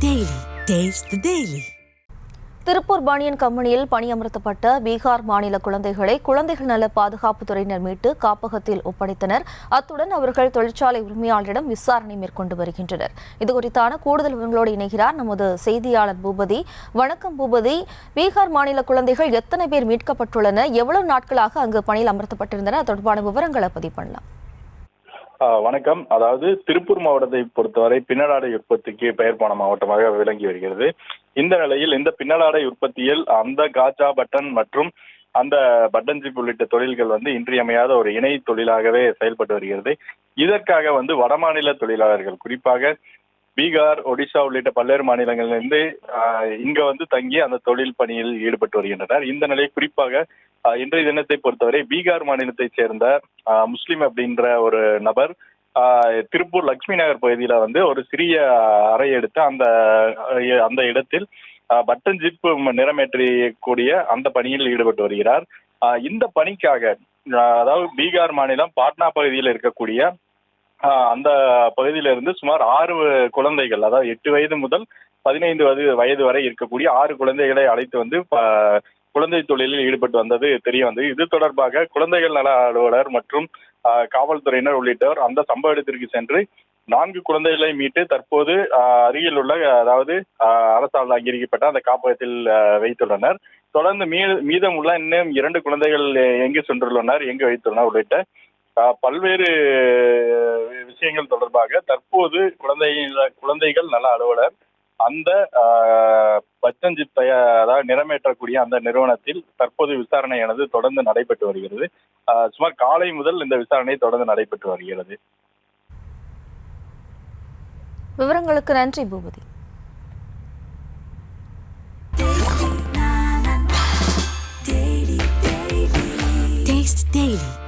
Daily. Taste the Daily. Tiruppur பாணியன் கம்பெனியில் பணியமர்த்தப்பட்ட பீகார் மாநில குழந்தைகளை குழந்தைகள் நல பாதுகாப்புத்துறையினர் மீட்டு காப்பகத்தில் ஒப்படைத்தனர். அத்துடன் அவர்கள் தொழிற்சாலை உரிமையாளரிடம் விசாரணை மேற்கொண்டு வருகின்றனர். இதுகுறித்தான கூடுதல் விவரங்களோடு இணைகிறார் நமது செய்தியாளர் பூபதி. வணக்கம் பூபதி. பீகார் மாநில குழந்தைகள் எத்தனை பேர் மீட்கப்பட்டுள்ளன? எவ்வளவு நாட்களாக அங்கு பணியில் அமர்த்தப்பட்டிருந்தன? தொடர்பான விவரங்களை பதிவு பண்ணலாம். வணக்கம். அதாவது திருப்பூர் மாவட்டத்தை பொறுத்தவரை பின்னலாடை உற்பத்திக்கு பெயர் போன மாவட்டமாக விளங்கி வருகிறது. இந்த நிலையில் இந்த பின்னலாடை உற்பத்தியில் அந்த காஜா பட்டன் மற்றும் அந்த பட்டன் ஜிப் உள்ளிட்ட தொழில்கள் வந்து இன்றியமையாத ஒரு இணை தொழிலாகவே செயல்பட்டு வருகிறது. இதற்காக வந்து வடமாநில தொழிலாளர்கள் குறிப்பாக பீகார் ஒடிசா உள்ளிட்ட பல்வேறு மாநிலங்களிலிருந்து இங்க வந்து தங்கி அந்த தொழில் பணியில் ஈடுபட்டு வருகின்றனர். இந்த நிலை குறிப்பாக இன்றைய தினத்தை பொறுத்தவரை பீகார் மாநிலத்தை சேர்ந்த முஸ்லிம் அப்படின்ற ஒரு நபர் திருப்பூர் லக்ஷ்மி நகர் பகுதியில வந்து ஒரு சிறிய அறை எடுத்து அந்த அந்த இடத்தில் பட்டன் ஜிப் நிறமேற்றக்கூடிய அந்த பணியில் ஈடுபட்டு வருகிறார். இந்த பணிக்காக அதாவது பீகார் மாநிலம் பாட்னா பகுதியில் இருக்கக்கூடிய அந்த பகுதியிலிருந்து சுமார் ஆறு குழந்தைகள் அதாவது எட்டு வயது முதல் பதினைந்து வயது வயது வரை இருக்கக்கூடிய ஆறு குழந்தைகளை அழைத்து வந்து ப- குழந்தை தொழிலில் ஈடுபட்டு வந்தது தெரிய வந்தது. இது தொடர்பாக குழந்தைகள் நல அலுவலர் மற்றும் காவல்துறையினர் உள்ளிட்டோர் அந்த சம்பவ இடத்திற்கு சென்று நான்கு குழந்தைகளை மீட்டு தற்போது அருகில் உள்ள அதாவது அரசால் அங்கீகரிக்கப்பட்ட அந்த காப்பகத்தில் வைத்துள்ளனர். தொடர்ந்து மீ மீதம் உள்ள இன்னும் இரண்டு குழந்தைகள் எங்கு சென்றுள்ளனர் எங்கு வைத்துள்ளனர் உள்ளிட்ட பல்வேறு விஷயங்கள் தொடர்பாக தற்போது குழந்தை குழந்தைகள் நல அலுவலர் அந்த பச்சஞ்சிப் தய அதாவது நிறமேற்றக்கூடிய அந்த நிறுவனத்தில் தற்போது விசாரணையானது தொடர்ந்து நடைபெற்று வருகிறது. சுமார் காலை முதல் இந்த விசாரணை தொடர்ந்து நடைபெற்று வருகிறது. விவரங்களுக்கு நன்றி பூபதி. Daily.